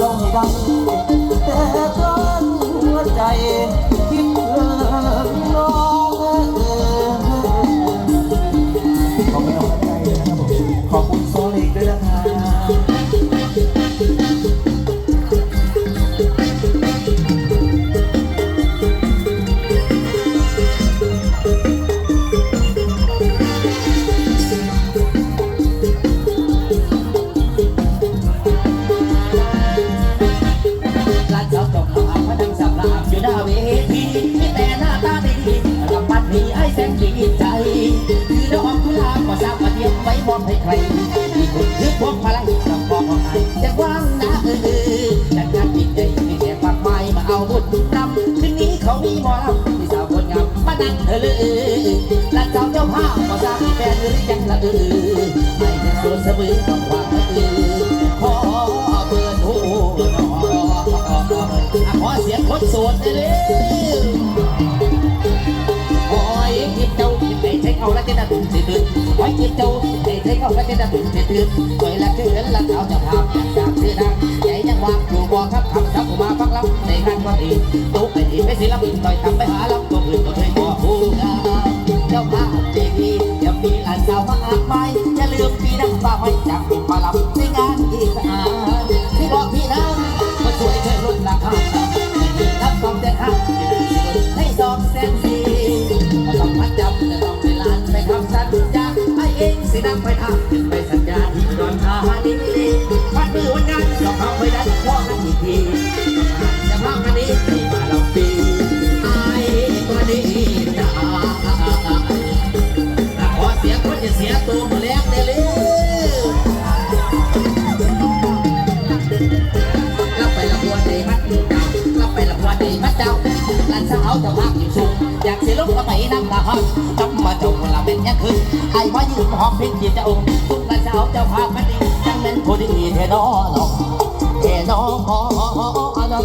ย่องให้ดั พูดถูกครัคืนนี้เขามีหมอลำที่สาวคนงามมานั่งเธอเลยรักสาวเจ้าภาพมาสร้างแฟนหรือยังละเออไม่ใช่สวนเสมอต้องวางเออขอเบอร์โทรหนอขอเสียงคนโสดเลยขอ้องทิพเจ้าไอ้ใช้เขาและจะดับตื่นเตื่นขอทิพเจ้าไอ้ใช้เขาละจะดับตื่นเตื่นคอยละคือละสาวเจ้าภาพจากเธอดังใจยังวางอยู่บ่ครับคำทับมา นั่งก็ดีตุ๊กไปดีไปศิลปินต่อยทำไปหาลับตัวอื่นก็เคยขอผู้งามเจ้าภาพเจดียังมีหลานสาวมากมายอย่าลืมพี่นั่งฟ้าไว้จากกลุ่มาลับในงานที่สะอาดที่บอกพี่นะมาช่วยเชิญรุ่นราคาทับสองแสนห้าให้สองแสนสี่มาต้องมาจับจะต้องไปลานไปคำสัญญาให้เองสินั่งไปทำ นั่นสาวจะพาพอยู่สูงอยากเสียลูกก็ไปนั่งตาห้องจับมาจงเวลาเป็นยังคืนไอ้มายืมห้องพิษจีบจะองค์ทุกนั่นสาวจะพาพมันดีจังเป็นผู้ที่เทนอหนอเทนอขออันนั้น